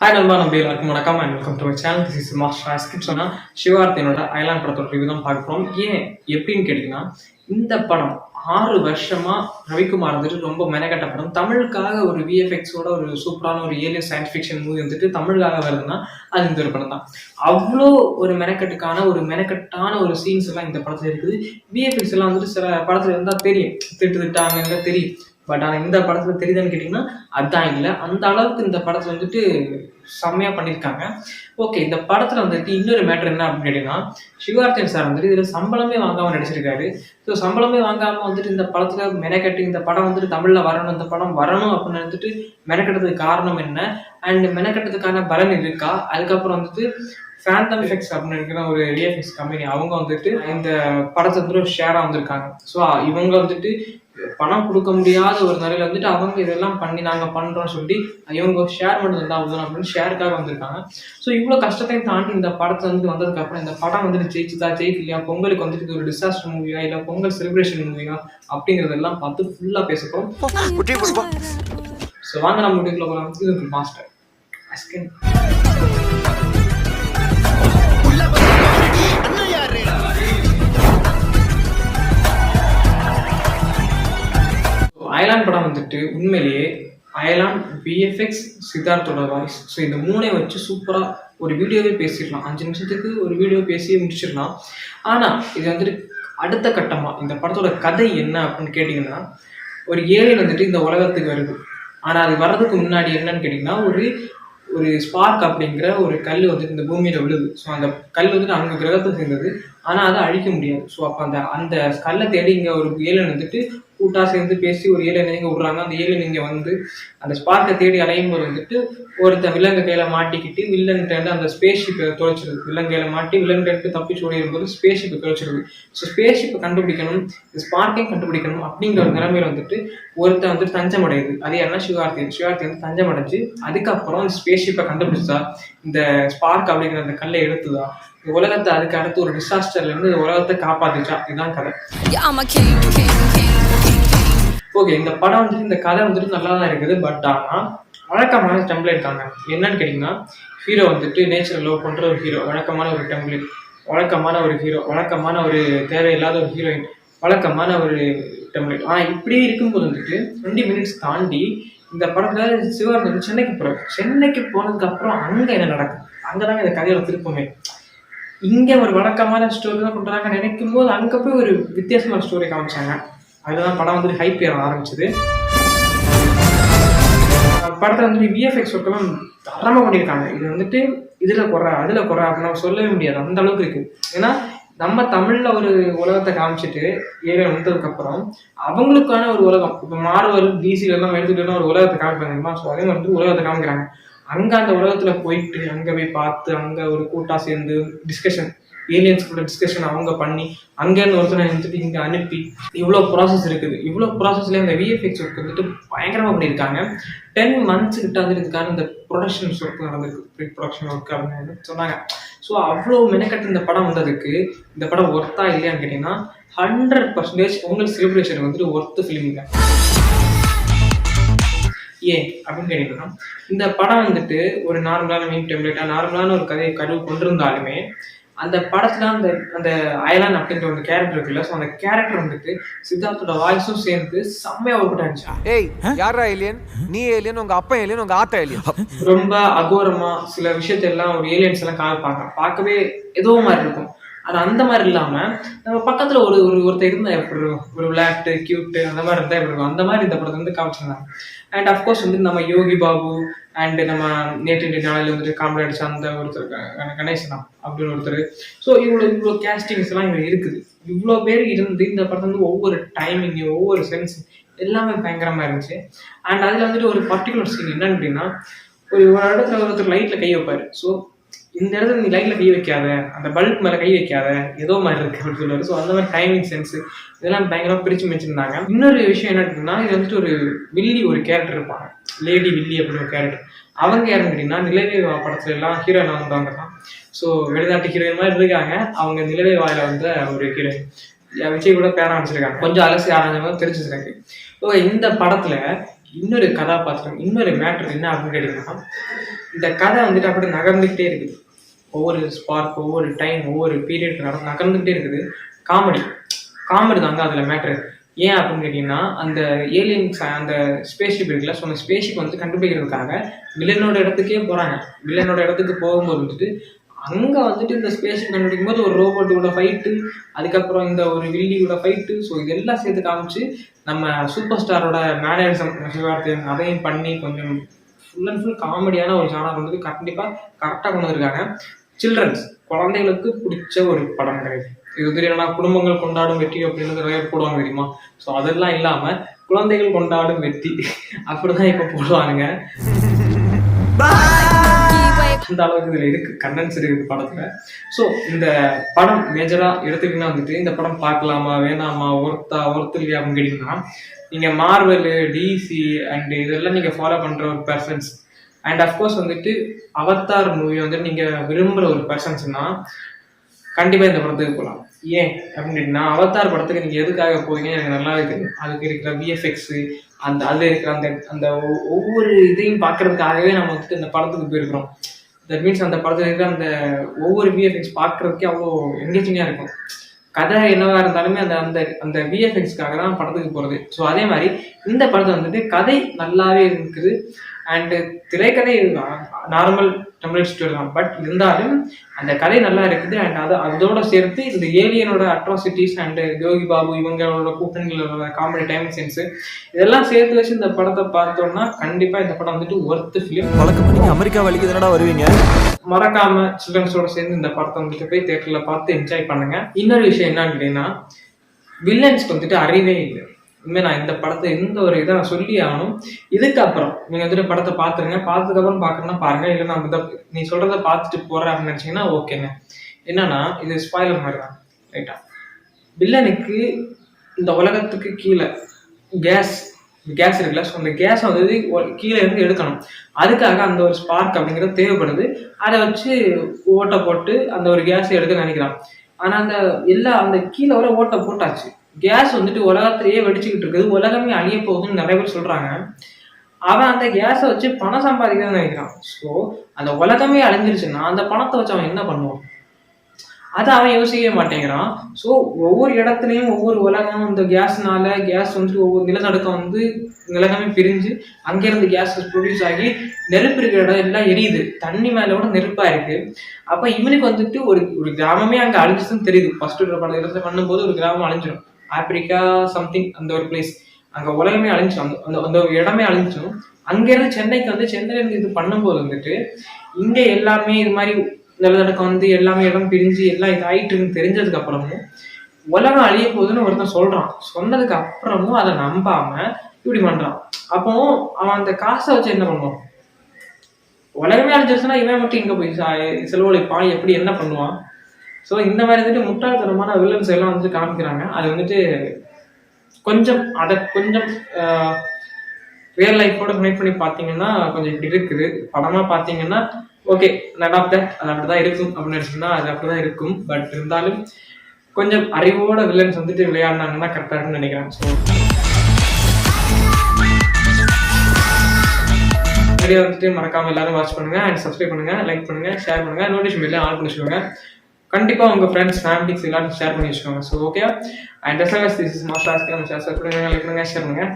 Hi நண்பா நம்பி எல்லாருக்கும் வணக்கம். And welcome to channel this is master asked சொன்னால் சிவார்த்தியனோட ஐலாண்ட் படத்தோட ரிவ்யூ தான் பார்க்க போகிறோம் ஏன் எப்படின்னு கேட்டிங்கன்னா இந்த படம் ஆறு வருஷமா ரவிக்குமார் வந்துட்டு ரொம்ப மெனக்கட்ட படம். தமிழுக்காக ஒரு விஎஃப்எக்ஸோட ஒரு சூப்பரான ஒரு ஏலியன் சயின்ஸ் ஃபிக்ஷன் மூவி வந்துட்டு தமிழுக்காக வருதுன்னா அது இந்த ஒரு படம் தான் அவ்வளோ ஒரு மெனக்கட்டுக்கான ஒரு மெனக்கட்டான ஒரு சீன்ஸ் எல்லாம் இந்த படத்தில் இருக்குது. விஎஃப்எக்ஸ் எல்லாம் வந்துட்டு சில படத்துல இருந்தால் தெரியும். திட்டு திட்டாங்க தெரியும். பட் ஆனால் இந்த படத்தில் தெரியுதுன்னு கேட்டிங்கன்னா அதான் இல்லை. அந்த அளவுக்கு இந்த படத்தில் வந்துட்டு செம்மையாக பண்ணியிருக்காங்க ஓகே இந்த படத்தில் வந்துட்டு இன்னொரு மேட்டர் என்ன அப்படின்னு கேட்டிங்கன்னா சிவார்த்தன் சார் வந்துட்டு இதில் சம்பளமே வாங்காமல் நடிச்சிருக்காரு. ஸோ சம்பளமே வாங்காமல் வந்துட்டு இந்த படத்தில் மெனக்கட்டு இந்த படம் வந்துட்டு தமிழில் வரணும் இந்த படம் வரணும் அப்படின்னு வந்துட்டு மெனக்கட்டுறதுக்கு காரணம் என்ன? அண்ட் மெனக்கட்டதுக்கான பலன் இருக்கா? அதுக்கப்புறம் வந்துட்டு ஃபேண்டம் எஃபெக்ட்ஸ் அப்படின்னு இருக்கிற ஒரு விஎஃப்எக்ஸ் கம்பெனி அவங்க வந்துட்டு இந்த படத்தை வந்துட்டு ஒரு ஷேராக வந்திருக்காங்க. ஸோ இவங்க வந்துட்டு பணம் கொடுக்க முடியாத ஒரு நிலையில வந்துட்டு அவங்க இதெல்லாம் பண்ணி நாங்கள் பண்ணுறோம்னு சொல்லி இவங்க ஷேர் மட்டும் இருந்தால் ஆகுது அப்படின்னு ஷேருக்காக வந்திருக்காங்க. ஸோ இவ்வளோ கஷ்டத்தையும் தாண்டி இந்த படத்தை வந்து வந்ததுக்கு அப்புறம் இந்த படம் வந்துட்டு ஜெயிச்சுதா ஜெயிக்கலையா பொங்கலுக்கு வந்துட்டு ஒரு டிசாஸ்டர் மூவியா இல்லை பொங்கல் செலிப்ரேஷன் மூவியா அப்படிங்கிறதெல்லாம் பார்த்து ஃபுல்லாக கொடுப்போம் ஸோ வாங்க நம்ம வீட்டுக்குள்ள போகலாம் இது மாஸ்டர் அயலான் படம் வந்துட்டு உண்மையிலேயே அயலான் விஎஃப்எக்ஸ் சித்தார்த்தோட வாய்ஸ் ஸோ இந்த மூணை வச்சு சூப்பராக ஒரு வீடியோவே பேசிடலாம். அஞ்சு நிமிஷத்துக்கு ஒரு வீடியோ பேசி முடிச்சிடலாம். ஆனால் இது வந்துட்டு அடுத்த கட்டமாக இந்த படத்தோட கதை என்ன அப்படின்னு கேட்டிங்கன்னா ஒரு ஏழை வந்துட்டு இந்த உலகத்துக்கு வருது. ஆனால் அது வர்றதுக்கு முன்னாடி என்னன்னு கேட்டிங்கன்னா ஒரு ஒரு ஸ்பார்க் அப்படிங்கிற ஒரு கல் வந்துட்டு இந்த பூமியில் விழுது. ஸோ அந்த கல் வந்துட்டு அங்கே கிரகத்தை சேர்ந்தது. ஆனால் அதை அழிக்க முடியாது. ஸோ அப்போ அந்த அந்த கல்லை தேடி இங்கே ஒரு ஏழை வந்துட்டு கூட்டாக சேர்ந்து பேசி ஒரு ஏழை நீங்க விடுறாங்க. அந்த ஏழை நீங்க வந்து அந்த ஸ்பார்க்கை தேடி அலையும் போது வந்துட்டு ஒருத்தன் விலங்கு கையில மாட்டிக்கிட்டு வில்லன்கிட்ட இருந்து அந்த ஸ்பேஸ் ஷிப்பை தொலைச்சிருது வில்லன் கையில மாட்டி வில்லன் இருந்து தப்பிச்சு ஓடிடும் போது ஸ்பேஸ் ஷிப்பை தொலைச்சிருது ஸோ ஸ்பேஸ் ஷிப்பை கண்டுபிடிக்கணும் இந்த ஸ்பார்க்கையும் கண்டுபிடிக்கணும் அப்படிங்கிற ஒரு நிலைமையில வந்துட்டு ஒருத்தன் வந்துட்டு தஞ்சம் அடையுது அது என்ன சிவார்த்தி. சிவார்த்தி வந்து தஞ்சம் அடைஞ்சு அதுக்கப்புறம் அந்த ஸ்பேஸ் ஷிப்பை கண்டுபிடிச்சா இந்த ஸ்பார்க் அப்படிங்கிற அந்த கல்லை எடுத்துதா இந்த உலகத்தை அதுக்கு அடுத்து ஒரு டிசாஸ்டர்ல இருந்து உலகத்தை காப்பாத்துச்சா இதுதான் கதை. ஓகே இந்த படம் வந்துட்டு இந்த கதை வந்துட்டு நல்லா தான் இருக்குது பட் ஆனால் வழக்கமான டெம்ப்ளேட் தாங்க என்னன்னு கேட்டிங்கன்னா ஹீரோ வந்துட்டு நேச்சரை லவ் பண்ணுற ஒரு ஹீரோ வழக்கமான ஒரு டெம்ப்ளேட் வழக்கமான ஒரு ஹீரோ வழக்கமான ஒரு தேவையில்லாத ஒரு ஹீரோயின் வழக்கமான ஒரு டெம்ப்ளேட் ஆனால் இப்படி இருக்கும்போது வந்துட்டு டுவெண்ட்டி மினிட்ஸ் தாண்டி இந்த படத்தில் சிவன் வந்து சென்னைக்கு போகிறார் சென்னைக்கு போனதுக்கப்புறம் அங்கே என்ன நடக்கும்? அங்கே தாங்க இந்த கதையோட திருப்பமே. இங்கே ஒரு வழக்கமான ஸ்டோரி தான் பண்ணுறாங்க நினைக்கும் போது அங்கே போய் ஒரு வித்தியாசமான ஸ்டோரி காமிச்சாங்க. அதுதான் படம் வந்துட்டு ஹைப் ஏற ஆரம்பிச்சது. படத்தில் வந்துட்டு விஎஃப்எக்ஸ் ஒர்க்கெல்லாம் தரமாக பண்ணியிருக்காங்க. இது வந்துட்டு இதில் குறை அதில் குறை அப்படின்னு நம்ம சொல்லவே முடியாது. அந்த அளவுக்கு இருக்குது ஏன்னா நம்ம தமிழில் ஒரு உலகத்தை காமிச்சிட்டு ஏரியா வந்ததுக்கப்புறம் அவங்களுக்கான ஒரு உலகம் இப்போ மார்வல் டிசிலெல்லாம் எடுத்துகிட்டு ஒரு உலகத்தை காமிப்பாங்க. ஸோ அதே மாதிரி வந்து உலகத்தை காமிக்கிறாங்க. அங்கே அந்த உலகத்தில் போயிட்டு அங்கே போய் பார்த்து அங்கே ஒரு கூட்டாக சேர்ந்து டிஸ்கஷன் ஏலியன்ஸ் கூட டிஸ்கஷன் அவங்க பண்ணி அங்கேருந்து ஒருத்தனை வந்துட்டு இங்கே அனுப்பி இவ்வளோ ப்ராசஸ் இருக்குது. இவ்வளோ ப்ராசஸ்ல இந்த விஎஃப்எக்ஸ் ஒர்க் வந்துட்டு பயங்கரமாக பண்ணியிருக்காங்க. டென் மந்த்ஸ் கிட்ட வந்து இதுக்கான இந்த ப்ரொடக்ஷன்ஸ் ஒர்க் நடந்திருக்கு. ப்ரீ ப்ரொடக்ஷன் ஒர்க் அப்படின்னு சொன்னாங்க. ஸோ அவ்வளோ மெனக்கட்டு இந்த படம் வந்ததுக்கு இந்த படம் ஒர்த்தா இல்லையான்னு கேட்டிங்கன்னா ஹண்ட்ரட் பர்சன்டேஜ் உங்களுக்கு செலிப்ரேஷன் வந்துட்டு ஒர்த்து ஃபிலிமுங்க ஏன்? அப்படின்னு கேட்டீங்கன்னா இந்த படம் வந்துட்டு ஒரு நார்மலான மீன் டெம்ப்ளேட்டாக நார்மலான ஒரு கதையை கருவு கொண்டிருந்தாலுமே அந்த படத்துல அந்த அந்த அயலான் அப்படின்ற ஒரு கேரக்டர் இருக்குல்ல ஸோ அந்த கேரக்டர் வந்துட்டு சித்தார்த்தோட வாய்ஸும் சேர்ந்து செம்மையா ஒர்க் அவுட் ஏய் யாரா ஏலியன் நீ ஏலியன் உங்க அப்பா ஏலியன் உங்க ஆத்தா ஏலியன் ரொம்ப அகோரமா சில விஷயத்தெல்லாம் ஒரு ஏலியன்ஸ் எல்லாம் காமிப்பாங்க பார்க்கவே ஏதோ மாதிரி இருக்கும். அது அந்த மாதிரி இல்லாம நம்ம பக்கத்துல ஒரு ஒரு ஒருத்தர் இருந்தா எப்படி இருக்கும்? ஒரு விளையாட்டு கியூட்டு அந்த மாதிரி இருந்தா எப்படி இருக்கும்? அந்த மாதிரி இந்த படத்தை வந்து காமிச்சிருந்தாங்க. அண்ட் அஃப்கோர்ஸ் வந்து நம்ம யோகி பாபு அண்ட் நம்ம நேற்று இன்றைய நாளில் வந்துட்டு காமெடி அடிச்ச அந்த ஒருத்தர் க- கணேசனா அப்படின்னு ஒருத்தர். ஸோ இவ்வளோ இவ்வளோ கேஸ்டிங்ஸ் எல்லாம் இங்க இருக்குது. இவ்வளோ பேர் இருந்து இந்த படத்தை வந்து ஒவ்வொரு டைமிங் ஒவ்வொரு சென்ஸ் எல்லாமே பயங்கரமா இருந்துச்சு. அண்ட் அதுல வந்துட்டு ஒரு பர்டிகுலர் சீன் என்னன்னு அப்படின்னா ஒரு ஒரு இடத்துல ஒருத்தர் லைட்ல கை வைப்பாரு. ஸோ இந்த இடத்துல நீ லைட்ல கை வைக்காத அந்த பல்ப் மேல கை வைக்காத ஏதோ மாதிரி இருக்கு அப்படின்னு சொல்லுவாரு. ஸோ அந்த மாதிரி டைமிங் சென்ஸ் இதெல்லாம் பயங்கரமா பிரிச்சு மிச்சிருந்தாங்க இன்னொரு விஷயம் என்ன அப்படின்னா இது வந்துட்டு ஒரு வில்லி ஒரு கேரக்டர் இருப்பாங்க. லேடி வில்லி அப்படின்னு ஒரு கேரக்டர் அவங்க யாருன்னு கேட்டீங்கன்னா நிலவே வா படத்துல எல்லாம் ஹீரோயின் வந்தவங்க தான். ஸோ வெளிநாட்டு ஹீரோயின் மாதிரி இருக்காங்க. அவங்க நிலவே வாயில வந்த ஒரு ஹீரோயின் விஜய் கூட பேர ஆரம்பிச்சிருக்காங்க கொஞ்சம் அலசி ஆராய்ஞ்சவங்க தெரிஞ்சிருக்காங்க ஓகே இந்த படத்துல இன்னொரு கதாபாத்திரம் இன்னொரு மேட்ரு என்ன அப்படின்னு கேட்டிங்கன்னா இந்த கதை வந்துட்டு அப்படி நகர்ந்துக்கிட்டே இருக்குது. ஒவ்வொரு ஸ்பார்க் ஒவ்வொரு டைம் ஒவ்வொரு பீரியட் நகர்ந்துக்கிட்டே இருக்குது. காமெடி காமெடி தாங்க அதில் மேட்ரு ஏன் அப்படின்னு கேட்டிங்கன்னா அந்த ஏலியன்ஸ் அந்த ஸ்பேஸ்ஷிப் இருக்குல்ல ஸோ அந்த ஸ்பேஸ்ஷிப் வந்து கண்டுபிடிக்கிறதுக்காக வில்லனோட இடத்துக்கே போகிறாங்க வில்லனோட இடத்துக்கு போகும்போது வந்துட்டு அங்கே வந்துட்டு இந்த ஸ்பேஸ்ஷிப் கண்டுபிடிக்கும் போது ஒரு ரோபோட்டோட ஃபைட்டு அதுக்கப்புறம் இந்த ஒரு வில்லியோட ஃபைட்டு ஸோ இதெல்லாம் சேர்த்து காமிச்சு நம்ம சூப்பர் ஸ்டாரோட மேனரிசம் சிவார்த்தையன் அதையும் பண்ணி கொஞ்சம் ஃபுல் அண்ட் ஃபுல் காமெடியான ஒரு ஜானர் வந்து கண்டிப்பாக கரெக்டாக கொண்டு வந்திருக்காங்க சில்ட்ரன்ஸ் குழந்தைகளுக்கு பிடிச்ச ஒரு படம் கிடையாது. இது வந்து என்னன்னா குடும்பங்கள் கொண்டாடும் வெற்றி அப்படின்னு நிறைய போடுவாங்க தெரியுமா? ஸோ அதெல்லாம் இல்லாமல் குழந்தைகள் கொண்டாடும் வெற்றி அப்படிதான் இப்போ போடுவானுங்க. அந்த அளவுக்கு இதில் இருக்கு. கண்டன்ஸ் இருக்குது படத்துல. ஸோ இந்த படம் மேஜரா எடுத்துக்கிட்டீங்கன்னா வந்துட்டு இந்த படம் பார்க்கலாமா வேணாமா ஒருத்தா ஒர்த்து அப்படின்னு கேட்டிங்கன்னா நீங்க மார்வல் டிசி அண்ட் இதெல்லாம் நீங்க ஃபாலோ பண்ற ஒரு பர்சன்ஸ் அண்ட் அஃப்கோர்ஸ் வந்துட்டு அவத்தார் மூவி வந்துட்டு நீங்க விரும்புற ஒரு பர்சன்ஸ்னா கண்டிப்பா இந்த படத்துக்கு போகலாம் ஏன் அப்படின்னு அவத்தார் படத்துக்கு நீங்க எதுக்காக போவீங்க எனக்கு நல்லா இருக்குது அதுக்கு இருக்கிற விஎஃப்எக்ஸ் அந்த அதில் இருக்கிற அந்த அந்த ஒ- ஒவ்வொரு இதையும் பார்க்கறதுக்காகவே நம்ம வந்துட்டு இந்த படத்துக்கு போயிருக்கிறோம். தட் மீன்ஸ் அந்த படத்துல இருக்கிற அந்த ஒவ்வொரு விஎஃப்எக்ஸ் பார்க்கறதுக்கே அவ்வளோ என்கேஜிங்காக இருக்கும். கதை என்னவா இருந்தாலுமே அந்த அந்த அந்த விஎஃப்எக்ஸ்க்காக தான் படத்துக்கு போகிறது ஸோ அதே மாதிரி இந்த படத்தை வந்துட்டு கதை நல்லாவே இருக்குது. அண்டு திரைக்கதை நார்மல் டெம்ப்ளேட் ஸ்டோரி தான். பட் இருந்தாலும் அந்த கதை நல்லா இருக்குது அண்ட் அது அதோட சேர்த்து இந்த ஏலியனோட அட்ராசிட்டிஸ் அண்ட் யோகி பாபு இவங்களோட கூட்டணிகளோட காமெடி டைம் சென்ஸ் இதெல்லாம் சேர்த்து வச்சு இந்த படத்தை பார்த்தோம்னா கண்டிப்பாக இந்த படம் வந்துட்டு ஒர்த்து ஃபிலிம் வழக்கம் அமெரிக்கா வழிக்கு தானடா வருவீங்க? மறக்காம சில்ட்ரன்ஸோட சேர்ந்து இந்த படத்தை வந்துட்டு போய் தேட்டரில் பார்த்து என்ஜாய் பண்ணுங்க. இன்னொரு விஷயம் என்னன்னு கேட்டீங்கன்னா வில்லன்ஸ்க்கு வந்துட்டு அறிவே இல்லை. இனிமேல் நான் இந்த படத்தை எந்த ஒரு இதை நான் சொல்லி ஆகணும். இதுக்கப்புறம் நீங்கள் வந்துட்டு படத்தை பார்த்துருங்க. பார்த்ததுக்கப்புறம் பார்க்கணும்னா பாருங்க. இல்லை நான் இதை நீ சொல்கிறத பார்த்துட்டு போகிறேன் அப்படின்னு நினைச்சீங்கன்னா ஓகேங்க. என்னன்னா இது ஸ்பாயிலர் மாதிரி தான். ரைட்டா வில்லனுக்கு இந்த உலகத்துக்கு கீழே கேஸ் கேஸ் இருக்குல்ல. ஸோ அந்த கேஸை வந்து கீழே இருந்து எடுக்கணும். அதுக்காக அந்த ஒரு ஸ்பார்க் அப்படிங்கிறது தேவைப்படுது. அதை வச்சு ஓட்டை போட்டு அந்த ஒரு கேஸை எடுக்க நினைக்கிறான். ஆனால் அந்த எல்லா அந்த கீழே வர ஓட்டை போட்டாச்சு. கேஸ் வந்துட்டு உலகத்திலேயே வெடிச்சுக்கிட்டு இருக்குது. உலகமே அழிய போகுதுன்னு நிறைய பேர் சொல்றாங்க. அவன் அந்த கேஸை வச்சு பணம் சம்பாதிக்கணும்னு நினைக்கிறான். ஸோ அந்த உலகமே அழிஞ்சிருச்சுன்னா அந்த பணத்தை வச்சு அவன் என்ன பண்ணுவான்? அதை அவன் யோசிக்கவே மாட்டேங்கிறான். ஸோ ஒவ்வொரு இடத்துலையும் ஒவ்வொரு உலகம் இந்த கேஸ்னால கேஸ் வந்துட்டு ஒவ்வொரு நிலநடுக்கம் வந்து நிலகமே பிரிஞ்சு அங்கேருந்து கேஸ் ப்ரொடியூஸ் ஆகி நெருப்பு இருக்கிற இடம் எல்லாம் எரியுது. தண்ணி மேல கூட நெருப்பா இருக்கு. அப்ப இவனுக்கு வந்துட்டு ஒரு ஒரு கிராமமே அங்க அழிஞ்சிச்சுன்னு தெரியுது. ஃபர்ஸ்ட் ஒரு படம் இடத்துல பண்ணும்போது ஒரு கிராமம் அழிஞ்சிடும் ஆப்பிரிக்கா சம்திங் அந்த ஒரு பிளேஸ் அங்கே உலகமே அழிஞ்சோம் அந்த அந்த அந்த ஒரு இடமே அழிஞ்சோம் அங்கேருந்து சென்னைக்கு வந்து சென்னையிலேருந்து இது பண்ணும்போது வந்துட்டு இங்கே எல்லாமே இது மாதிரி நிலநடுக்கம் வந்து எல்லாமே இடம் பிரிஞ்சு எல்லாம் இது ஆயிட்டுன்னு தெரிஞ்சதுக்கு அப்புறமும் உலகம் அழிய போகுதுன்னு ஒருத்தன் சொல்றான். சொன்னதுக்கு அப்புறமும் அதை நம்பாம இப்படி பண்றான். அப்போ அவன் அந்த காசை வச்சு என்ன பண்ணுவான்? உலகமே அழிஞ்சிருச்சுன்னா இவன் மட்டும் இங்க போய் செலவழிப்பான். எப்படி என்ன பண்ணுவான்? ஸோ இந்த மாதிரி வந்துட்டு முட்டாள்தனமான வில்லன்ஸ் எல்லாம் வந்து காமிக்கிறாங்க. அது வந்துட்டு கொஞ்சம் அதை கொஞ்சம் ரியல் லைஃபோட கனெக்ட் பண்ணி பார்த்தீங்கன்னா கொஞ்சம் இப்படி இருக்குது. படமா பார்த்தீங்கன்னா ஓகே நடாப்த அது அப்படிதான் இருக்கும் அப்படின்னு நினைச்சீங்கன்னா அது அப்படிதான் இருக்கும். பட் இருந்தாலும் கொஞ்சம் அறிவோட வில்லன்ஸ் வந்துட்டு விளையாடினாங்கன்னா கரெக்டாக இருக்கும்னு நினைக்கிறேன். ஸோ வீடியோ வந்துட்டு மறக்காம எல்லாரும் வாட்ச் பண்ணுங்க அண்ட் சப்ஸ்கிரைப் பண்ணுங்க லைக் பண்ணுங்க ஷேர் பண்ணுங்க நோட்டிஃபிகேஷன் பெல்ல ஆன் பண்ணி கண்டிப்பாக உங்கள் ஃப்ரெண்ட்ஸ் ஃபேமிலிஸ் எல்லாரும் ஷேர் பண்ணி வச்சுக்கோங்க. So okay and yes this is master நம்ம ஷேர் பண்ணுங்க லைக் பண்ணுங்க ஷேர் பண்ணுங்க.